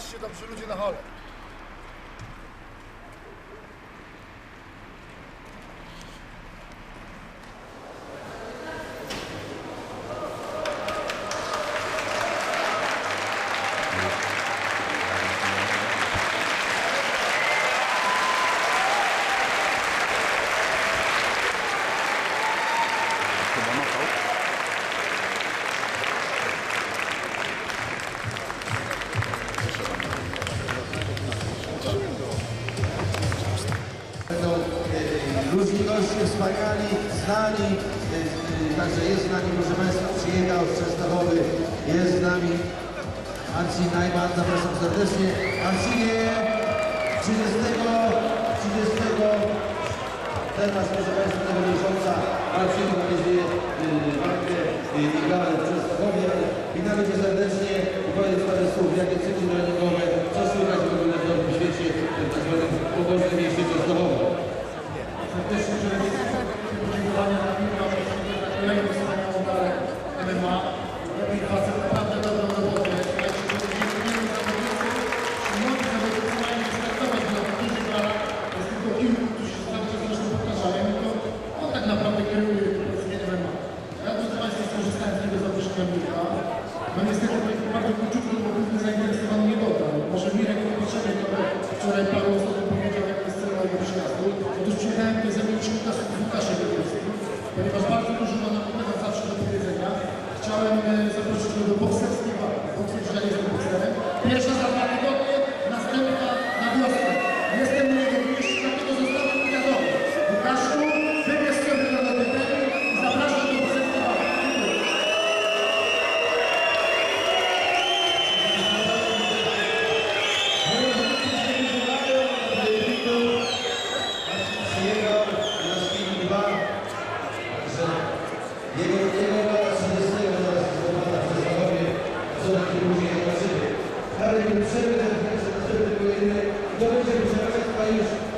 Popatrzcie dobrze ludzie na hale. Ludzi goście wspaniali, znani, e, e, także jest z nami, proszę Państwa, przyjechał z Częstochowy, jest z nami Marcin Najman, zapraszam serdecznie. Marcinie, 30, 30 teraz, proszę Państwa, tego miesiąca Marcin organizuje e, walkę i galę w Częstochowie. Witamy Cię serdecznie i powiedz parę słów, jakie cykly treningowe, co Mirka. No niestety króciutko, bo główny zainteresowany nie dotarł. Może Mirek potrzebny, trochę wczoraj paru osób powiedział, jak jest cena jego przyjazdu. Otóż przyjechałem tutaj zamienić Łukasza z Łukaszem Wielkiewskim, ponieważ bardzo dużo ma na temat zawsze do powiedzenia. Chciałem e, zaprosić go do bokserskiej walki. Bokser, że jestem bokserem. Pierwsza Thank you.